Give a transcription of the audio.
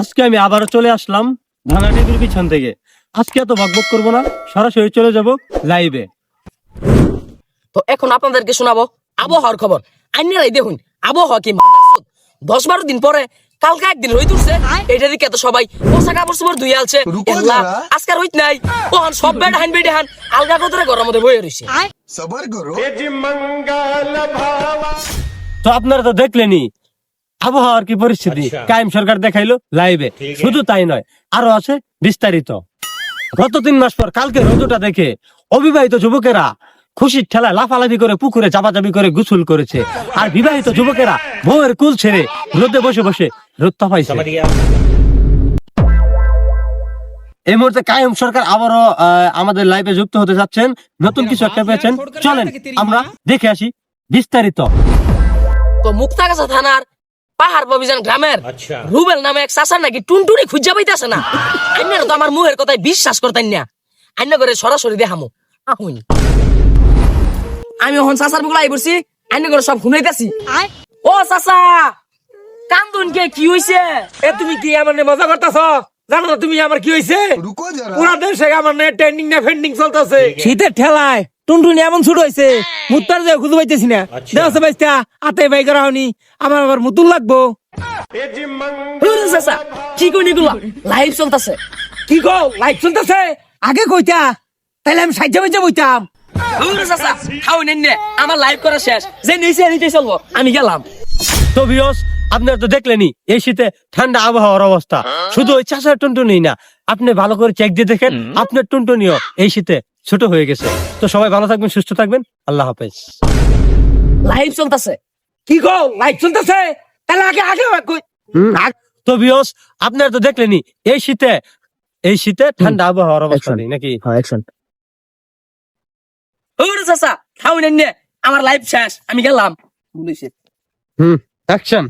আজকে আমি আবারও চলে আসলাম ভাঙাটিগুর পিছন থেকে। আজকে এত বকবক করব না সরাসরি চলে যাব লাইভে তো এখন আপনাদেরকে শোনাবো আবহাওয়ার খবর। আইনারাই দেখুন আবহাওয়া কি দশ বারো দিন পরে কালকে একদিন রই তুলছে এটা দিকে তো সবাই পোশাক কাপড় সুপড় ধুই আলছে। আজকাল রইত নাই। ওহান সব বেড হান বেড হান আলগা কতরে গরম মধ্যে বয়ে রইছে। তো আপনারা তো দেখলেনি আবহাওয়ার কি পরিস্থিতি? কায়েম সরকার দেখাইলো লাইভে। শুধু তাই নয় আরও আছে বিস্তারিত। গত তিন মাস পর কালকে রোদটা দেখে অবিবাহিত যুবকেরা খুশির ঠেলায় লাফালাফি করে পুকুরে চাপাচাপি করে গোসল করেছে। আর বিবাহিত যুবকেরা বউয়ের কুল ছেড়ে রোদে বসে বসে রোদ তাপাইছে এই মুহূর্তে কায়েম সরকার আবারও আহ, আমাদের লাইভে যুক্ত হতে যাচ্ছেন। নতুন কিছু একটা পেয়েছেন। চলেন আমরা দেখে আসি বিস্তারিত। তো মুক্তাগাছা থানার পাহাড় বাবিজান গ্রামের। আচ্ছা। রুবেল নামে এক চাষার নাকি টুনটুনি খুঁজা পাইতেছে না। আইনার তো আমার মুহের কথায় বিশ্বাস করতেন না। আইনা করে সরাসরি দেখামো। আহুন। আমি এখন চাষার বুকলা আই পড়ছি আইনা করে সব শুনাইতেছি। ও চাষা কান্দুন কে কি হইছে? এ তুমি কি আমার মজা করতেছ? জানো না তুমি আমার কি হইছে? পুরা দেশে আমার ট্রেন্ডিং না ফেন্ডিং চলতেছে। শীতের ঠেলায় টুনটুনি এমন ছুট হয়েছে মুত্তার যে খুঁজে পাইতেছি না। দেওয়া বাইস্তা আতে বাই করা হনি আমার আবার মুতুল লাগবো। কি কই নিগুলা লাইভ চলতেছে। কি গো লাইট চলতেছে? আগে কইতা তাইলে আমি বাইজা বইতাম। আমার লাইভ করা শেষ। যে নিচে নিচে চলবো আমি গেলাম। তো ভিউয়ার্স আপনারা তো দেখলেনই এই শীতে ঠান্ডা আবহাওয়ার অবস্থা। শুধু ওই চাষার টুনটুনি না আপনি ভালো করে চেক দিয়ে দেখেন আপনার টুনটুনিও এই শীতে ছোট হয়ে গেছে। তো সবাই ভালো থাকবেন সুস্থ থাকবেন। আল্লাহ হাফেজ। লাইভ চলতেছে। কি গো লাইট চলতেছে? তাহলে আগে আগে তো ভিউয়ার্স আপনারা তো দেখলেনই এই শীতে এই শীতে ঠান্ডা আবহাওয়ার অবস্থা নেই নাকি? হুরে চাষা খাও নেন আমার লাইভ শেষ। আমি গেলাম। হুম। অ্যাকশন